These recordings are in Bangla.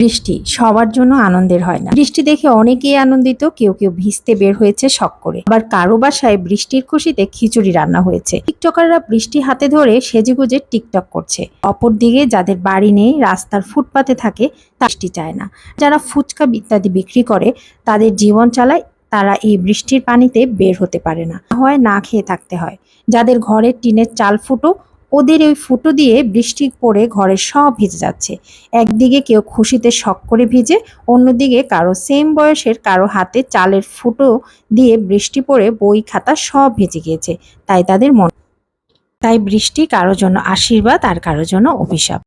বৃষ্টি সবার জন্য আনন্দের হয় না। বৃষ্টি দেখে অনেকেই আনন্দিত, কেউ কেউ ভিজতে বের হয়েছে শখ করে। আবার কারও বাসায় বৃষ্টির খুশিতে খিচুড়ি রান্না হয়েছে। টিকটকাররা বৃষ্টি হাতে ধরে সেজেগুজে টিকটক করছে। অপরদিকে যাদের বাড়ি নেই, রাস্তার ফুটপাতে থাকে বৃষ্টি চায় না। যারা ফুচকা ইত্যাদি বিক্রি করে, তাদের জীবন চালায়, তারা এই বৃষ্টির পানিতে বের হতে পারে না হয় না খেয়ে থাকতে হয়। যাদের ঘরের টিনের চাল ফুটো ওদের ওই ফুটো দিয়ে বৃষ্টি পড়ে ঘরে সব ভিজে যাচ্ছে। একদিকে কেউ খুশিতে শখ করে ভিজে, অন্যদিকে কারও সেম বয়সের কারও হাতে চালের ফুটো দিয়ে বৃষ্টি পড়ে বই খাতা সব ভিজে গিয়েছে। তাই তাদের মন তাই বৃষ্টি কারও জন্য আশীর্বাদ আর কারও জন্য অভিশাপ।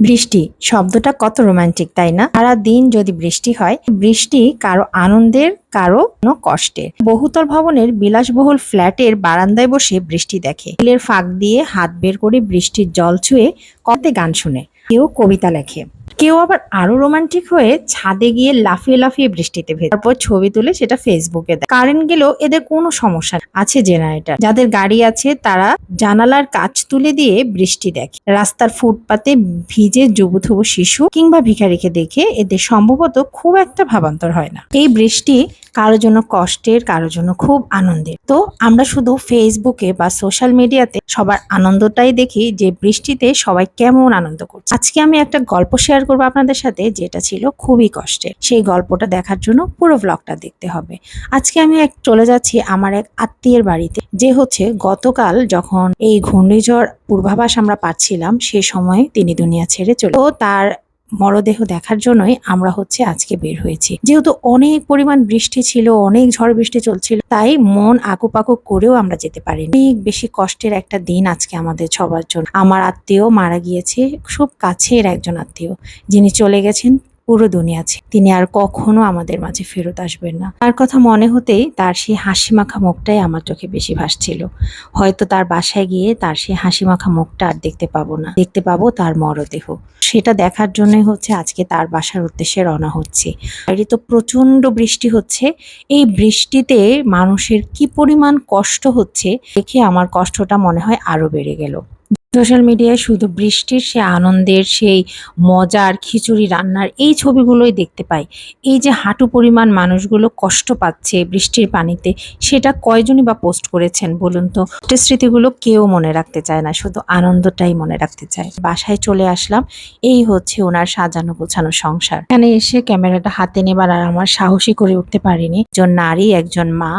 বৃষ্টি, শব্দটা কত রোমান্টিক তাই না? সারা দিন যদি বৃষ্টি হয়, বৃষ্টি কারও আনন্দের, কারও কোনো কষ্টে বহুতল ভবনের বিলাসবহুল ফ্ল্যাটের বারান্দায় বসে বৃষ্টি দেখে। ফাঁক দিয়ে হাত বের করে বৃষ্টির জল ছুঁয়ে কতে গান শুনে। কেউ কবিতা লেখে। কেউ আবার আরও রোমান্টিক হয়ে ছাদে গিয়ে লাফিয়ে লাফিয়ে বৃষ্টিতে ভেজে তারপর ছবি তুলে সেটা ফেসবুকে দেয়। কারেন্ট গেলেও এদের কোনো সমস্যা আছে জেনারেটর যাদের গাড়ি আছে, তারা জানালার কাজ তুলে দিয়ে বৃষ্টি দেখে। রাস্তার ফুটপাতে ভিজে যুবথুবু শিশু কিংবা ভিখারিকে দেখে এদের সম্ভবত খুব একটা ভাবান্তর হয় না। এই বৃষ্টি কারোর জন্য কষ্টের, কারোর জন্য খুব আনন্দের। তো আমরা শুধু ফেসবুকে বা সোশ্যাল মিডিয়াতে সবার আনন্দটাই দেখি যে বৃষ্টিতে সবাই কেমন আনন্দ করছে। আজকে আমি একটা গল্প শেয়ার করব আপনাদের সাথে, যেটা ছিল খুবই কষ্টের। সেই গল্পটা দেখার জন্য পুরো ব্লগটা দেখতে হবে। আজকে আমি এক চলে যাচ্ছি আমার এক আত্মীয়ের বাড়িতে। যে হচ্ছে গতকাল যখন এই ঘূর্ণিঝড় পূর্বাভাস আমরা পাচ্ছিলাম, সে সময় তিনি দুনিয়া ছেড়ে চলে তো তার মরদেহ দেখার জন্যই আমরা হচ্ছে আজকে বের হয়েছি। যেহেতু অনেক পরিমাণ বৃষ্টি ছিল, অনেক ঝড় বৃষ্টি চলছিল, তাই মন আকুপাকু করেও আমরা যেতে পারিনি। অনেক বেশি কষ্টের একটা দিন আজকে আমাদের সবার জন্য। আমার আত্মীয় মারা গিয়েছে, খুব কাছের একজন আত্মীয়, যিনি চলে গেছেন পুরো দুনিয়া দুনিয়াছে তিনি আর কখনো আমাদের মাঝে ফেরত আসবেন না। তার কথা মনে হতেই তার সেই হাসি মাখা মুখটাই আমার চোখে বেশি ভাসছিল। হয়তো তার বাসায় গিয়ে তার সেই হাসি মাখা মুখটা আর দেখতে পাবো না। দেখতে পাবো তার মরদেহ। সেটা দেখার জন্যই হচ্ছে আজকে তার বাসার উদ্দেশ্যে রওনা হচ্ছে। বাইরে তো প্রচণ্ড বৃষ্টি হচ্ছে। এই বৃষ্টিতে মানুষের কি পরিমাণ কষ্ট হচ্ছে দেখে আমার কষ্টটা মনে হয় আরও বেড়ে গেল। সোশ্যাল মিডিয়ায় শুধু বৃষ্টির সে আনন্দের, সেই মজার খিচুড়ি রান্নার এই ছবিগুলোই দেখতে পাই। এই যে হাঁটু পরিমাণ মানুষগুলো কষ্ট পাচ্ছে বৃষ্টির পানিতে, সেটা কয়জনই বা পোস্ট করেছেন বলুন তো? স্মৃতিগুলো কেউ মনে রাখতে চায় না, শুধু আনন্দটাই মনে রাখতে চায়। বাসায় চলে আসলাম, এই হচ্ছে ওনার সাজানো গোছানো সংসার। এখানে এসে ক্যামেরাটা হাতে নেবার আর আমার সাহসী করে উঠতে পারিনি। একজন নারী, একজন মা,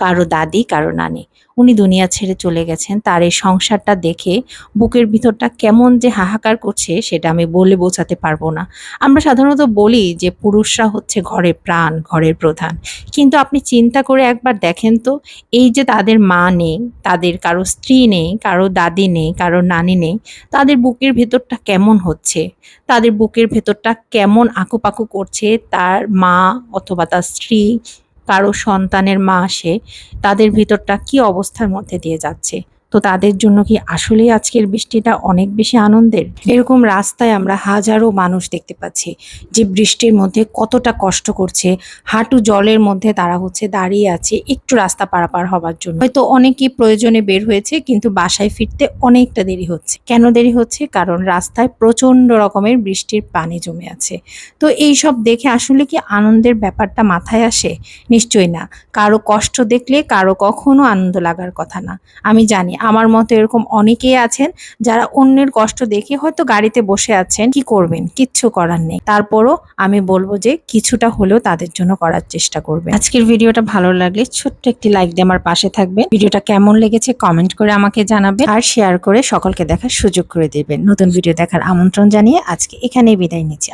কারও দাদি, কারও নানি। উনি দুনিয়া ছেড়ে চলে গেছেন, তার এই সংসারটা দেখে বুকের ভিতরটা কেমন যে হাহাকার করছে, সেটা আমি বলে বোঝাতে পারব না। আমরা সাধারণত বলি যে পুরুষরা হচ্ছে ঘরের প্রাণ, ঘরের প্রধান। কিন্তু আপনি চিন্তা করে একবার দেখেন তো, এই যে তাদের মা নেই, তাদের কারও স্ত্রী নেই, কারও দাদি নেই, কারও নানি নেই, তাদের বুকের ভেতরটা কেমন হচ্ছে? তাদের বুকের ভেতরটা কেমন আঁকুপাকু করছে, তার মা অথবা তার স্ত্রী কারও সন্তানের মা আসে তাদের ভিতরটা কি অবস্থার মধ্যে দিয়ে যাচ্ছে? তো তাদের জন্য কি আসলেই আজকের বৃষ্টিটা অনেক বেশি আনন্দের? এরকম রাস্তায় আমরা হাজারো মানুষ দেখতে পাচ্ছি যে বৃষ্টির মধ্যে কতটা কষ্ট করছে, হাঁটু জলের মধ্যে তারা হচ্ছে দাঁড়িয়ে আছে একটু রাস্তা পারাপার হবার জন্য। হয়তো অনেকেই প্রয়োজনে বের হয়েছে কিন্তু বাসায় ফিরতে অনেকটা দেরি হচ্ছে। কেন দেরি হচ্ছে? কারণ রাস্তায় প্রচণ্ড রকমের বৃষ্টির পানি জমে আছে। তো এই সব দেখে আসলে কি আনন্দের ব্যাপারটা মাথায় আসে? নিশ্চয়ই না। কারও কষ্ট দেখলে কারও কখনো আনন্দ লাগার কথা না। আমি জানি আমার মতো এরকম অনেকেই আছেন যারা অন্যের কষ্ট দেখে হয়তো গাড়িতে বসে আছেন। কি করবেন? কিচ্ছু করার নেই। তারপরও আমি বলব যে কিছুটা হলেও তাদের জন্য করার চেষ্টা করবেন। আজকের ভিডিওটা ভালো লাগলে ছোট্ট একটি লাইক দিয়ে আমার পাশে থাকবেন। ভিডিওটা কেমন লেগেছে কমেন্ট করে আমাকে জানাবেন আর শেয়ার করে সকলকে দেখার সুযোগ করে দেবেন। নতুন ভিডিও দেখার আমন্ত্রণ জানিয়ে আজকে এখানেই বিদায় নিচ্ছি।